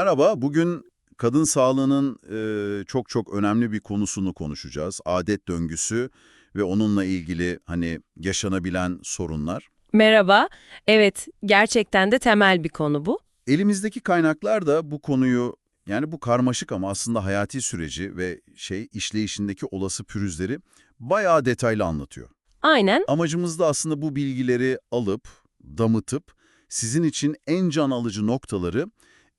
Merhaba, bugün kadın sağlığının e, çok çok önemli bir konusunu konuşacağız. Adet döngüsü ve onunla ilgili hani yaşanabilen sorunlar. Merhaba. Evet, gerçekten de temel bir konu bu. Elimizdeki kaynaklar da bu konuyu yani bu karmaşık ama aslında hayati süreci ve şey işleyişindeki olası pürüzleri bayağı detaylı anlatıyor. Aynen. Amacımız da aslında bu bilgileri alıp, damıtıp sizin için en can alıcı noktaları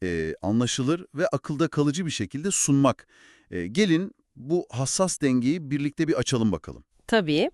e, anlaşılır ve akılda kalıcı bir şekilde sunmak. E, gelin bu hassas dengeyi birlikte bir açalım bakalım. Tabii.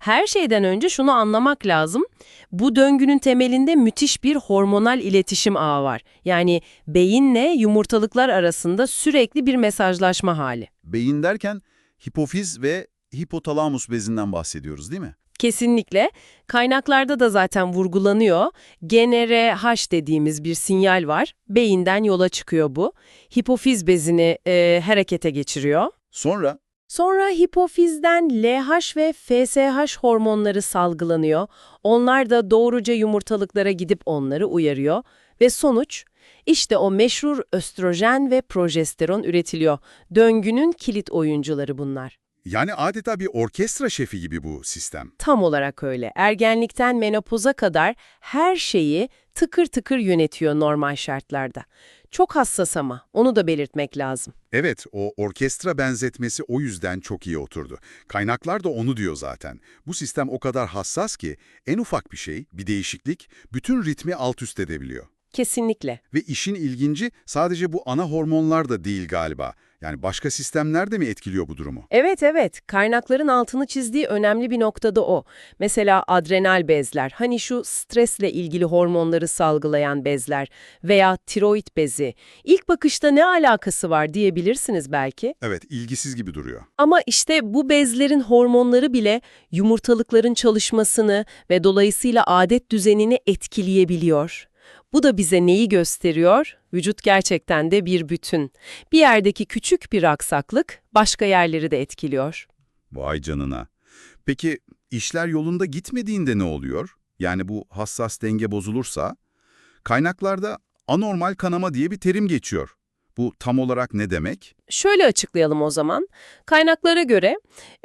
Her şeyden önce şunu anlamak lazım. Bu döngünün temelinde müthiş bir hormonal iletişim ağı var. Yani beyinle yumurtalıklar arasında sürekli bir mesajlaşma hali. Beyin derken hipofiz ve hipotalamus bezinden bahsediyoruz değil mi? Kesinlikle. Kaynaklarda da zaten vurgulanıyor. GNRH dediğimiz bir sinyal var. Beyinden yola çıkıyor bu. Hipofiz bezini e, harekete geçiriyor. Sonra Sonra hipofizden LH ve FSH hormonları salgılanıyor. Onlar da doğruca yumurtalıklara gidip onları uyarıyor. Ve sonuç, işte o meşhur östrojen ve progesteron üretiliyor. Döngünün kilit oyuncuları bunlar. Yani adeta bir orkestra şefi gibi bu sistem. Tam olarak öyle. Ergenlikten menopoza kadar her şeyi tıkır tıkır yönetiyor normal şartlarda. Çok hassas ama, onu da belirtmek lazım. Evet, o orkestra benzetmesi o yüzden çok iyi oturdu. Kaynaklar da onu diyor zaten. Bu sistem o kadar hassas ki en ufak bir şey, bir değişiklik bütün ritmi alt üst edebiliyor. Kesinlikle. Ve işin ilginci sadece bu ana hormonlar da değil galiba. Yani başka sistemler de mi etkiliyor bu durumu? Evet evet, kaynakların altını çizdiği önemli bir noktada o. Mesela adrenal bezler, hani şu stresle ilgili hormonları salgılayan bezler veya tiroid bezi. İlk bakışta ne alakası var diyebilirsiniz belki. Evet, ilgisiz gibi duruyor. Ama işte bu bezlerin hormonları bile yumurtalıkların çalışmasını ve dolayısıyla adet düzenini etkileyebiliyor. Bu da bize neyi gösteriyor? Vücut gerçekten de bir bütün. Bir yerdeki küçük bir aksaklık başka yerleri de etkiliyor. Vay canına. Peki işler yolunda gitmediğinde ne oluyor? Yani bu hassas denge bozulursa? Kaynaklarda anormal kanama diye bir terim geçiyor. Bu tam olarak ne demek? Şöyle açıklayalım o zaman. Kaynaklara göre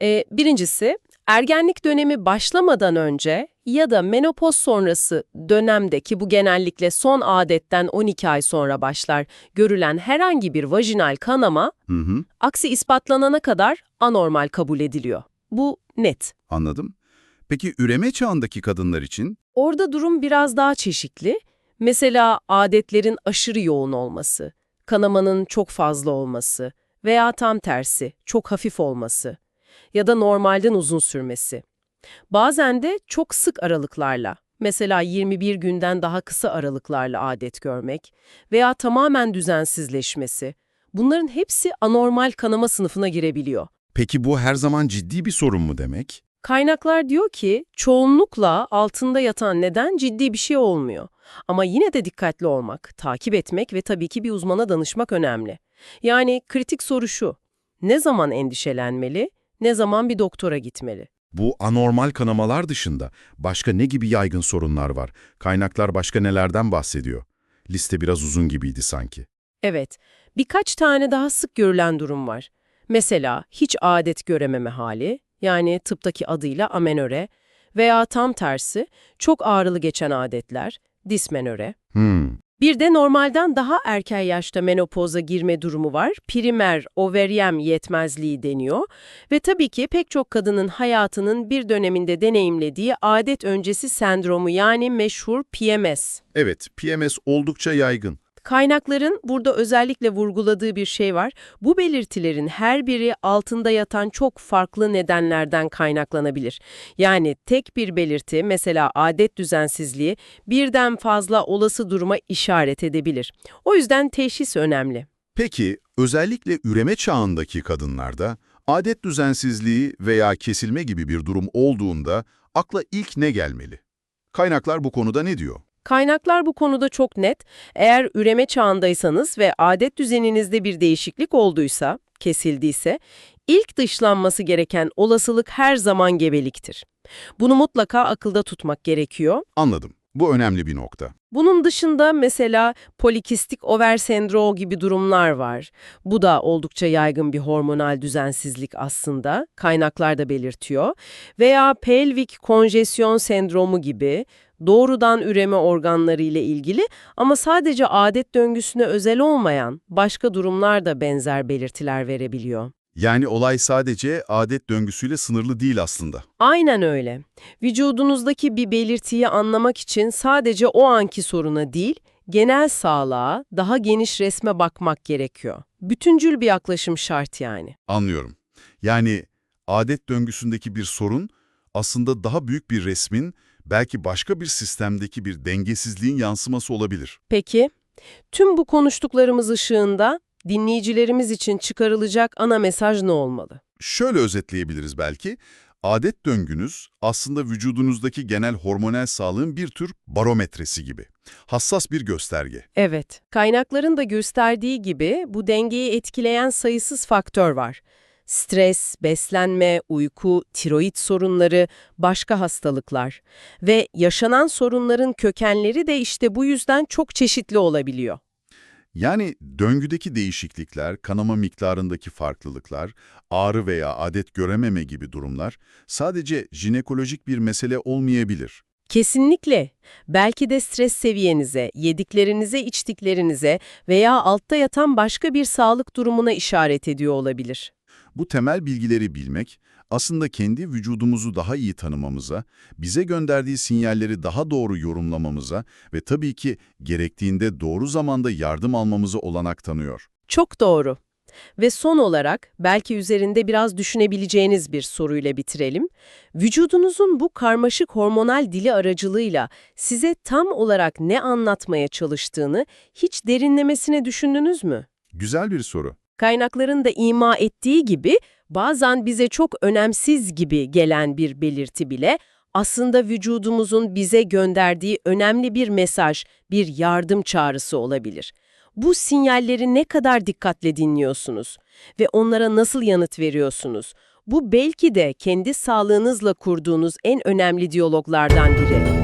e, birincisi ergenlik dönemi başlamadan önce ya da menopoz sonrası dönemde ki bu genellikle son adetten 12 ay sonra başlar görülen herhangi bir vajinal kanama Hı hı, aksi ispatlanana kadar anormal kabul ediliyor. Bu net. anladım. Peki üreme çağındaki kadınlar için? Orada durum biraz daha çeşitli. Mesela adetlerin aşırı yoğun olması, kanamanın çok fazla olması veya tam tersi çok hafif olması ya da normalden uzun sürmesi. Bazen de çok sık aralıklarla, mesela 21 günden daha kısa aralıklarla adet görmek veya tamamen düzensizleşmesi. Bunların hepsi anormal kanama sınıfına girebiliyor. Peki bu her zaman ciddi bir sorun mu demek? Kaynaklar diyor ki çoğunlukla altında yatan neden ciddi bir şey olmuyor. Ama yine de dikkatli olmak, takip etmek ve tabii ki bir uzmana danışmak önemli. Yani kritik soru şu, ne zaman endişelenmeli, ne zaman bir doktora gitmeli? Bu anormal kanamalar dışında başka ne gibi yaygın sorunlar var? Kaynaklar başka nelerden bahsediyor? Liste biraz uzun gibiydi sanki. Evet, birkaç tane daha sık görülen durum var. Mesela hiç adet görememe hali, yani tıptaki adıyla amenöre veya tam tersi çok ağrılı geçen adetler, dismenöre. Hmm, Bir de normalden daha erken yaşta menopoza girme durumu var. Primer overyem yetmezliği deniyor. Ve tabii ki pek çok kadının hayatının bir döneminde deneyimlediği adet öncesi sendromu yani meşhur PMS. evet, PMS oldukça yaygın. Kaynakların burada özellikle vurguladığı bir şey var. Bu belirtilerin her biri altında yatan çok farklı nedenlerden kaynaklanabilir. Yani tek bir belirti, mesela adet düzensizliği, birden fazla olası duruma işaret edebilir. O yüzden teşhis önemli. Peki, özellikle üreme çağındaki kadınlarda adet düzensizliği veya kesilme gibi bir durum olduğunda akla ilk ne gelmeli? Kaynaklar bu konuda ne diyor? Kaynaklar bu konuda çok net. Eğer üreme çağındaysanız ve adet düzeninizde bir değişiklik olduysa, kesildiyse, ilk dışlanması gereken olasılık her zaman gebeliktir. Bunu mutlaka akılda tutmak gerekiyor. Anladım. Bu önemli bir nokta. Bunun dışında mesela polikistik over sendromu gibi durumlar var. Bu da oldukça yaygın bir hormonal düzensizlik aslında. Kaynaklar da belirtiyor. Veya pelvik konjesyon sendromu gibi doğrudan üreme organları ile ilgili ama sadece adet döngüsüne özel olmayan başka durumlar da benzer belirtiler verebiliyor. Yani olay sadece adet döngüsüyle sınırlı değil aslında. Aynen öyle. Vücudunuzdaki bir belirtiyi anlamak için sadece o anki soruna değil, genel sağlığa, daha geniş resme bakmak gerekiyor. Bütüncül bir yaklaşım şart yani. Anlıyorum. Yani adet döngüsündeki bir sorun aslında daha büyük bir resmin, belki başka bir sistemdeki bir dengesizliğin yansıması olabilir. Peki, tüm bu konuştuklarımız ışığında dinleyicilerimiz için çıkarılacak ana mesaj ne olmalı? Şöyle özetleyebiliriz belki. Adet döngünüz aslında vücudunuzdaki genel hormonal sağlığın bir tür barometresi gibi. Hassas bir gösterge. Evet, kaynakların da gösterdiği gibi bu dengeyi etkileyen sayısız faktör var. Stres, beslenme, uyku, tiroid sorunları, başka hastalıklar ve yaşanan sorunların kökenleri de işte bu yüzden çok çeşitli olabiliyor. Yani döngüdeki değişiklikler, kanama miktarındaki farklılıklar, ağrı veya adet görememe gibi durumlar sadece jinekolojik bir mesele olmayabilir. Kesinlikle. Belki de stres seviyenize, yediklerinize, içtiklerinize veya altta yatan başka bir sağlık durumuna işaret ediyor olabilir. Bu temel bilgileri bilmek, aslında kendi vücudumuzu daha iyi tanımamıza, bize gönderdiği sinyalleri daha doğru yorumlamamıza ve tabii ki gerektiğinde doğru zamanda yardım almamıza olanak tanıyor. Çok doğru. Ve son olarak belki üzerinde biraz düşünebileceğiniz bir soruyla bitirelim. Vücudunuzun bu karmaşık hormonal dili aracılığıyla size tam olarak ne anlatmaya çalıştığını hiç derinlemesine düşündünüz mü? Güzel bir soru. Kaynakların da ima ettiği gibi bazen bize çok önemsiz gibi gelen bir belirti bile aslında vücudumuzun bize gönderdiği önemli bir mesaj, bir yardım çağrısı olabilir. Bu sinyalleri ne kadar dikkatle dinliyorsunuz ve onlara nasıl yanıt veriyorsunuz? Bu belki de kendi sağlığınızla kurduğunuz en önemli diyaloglardan biri.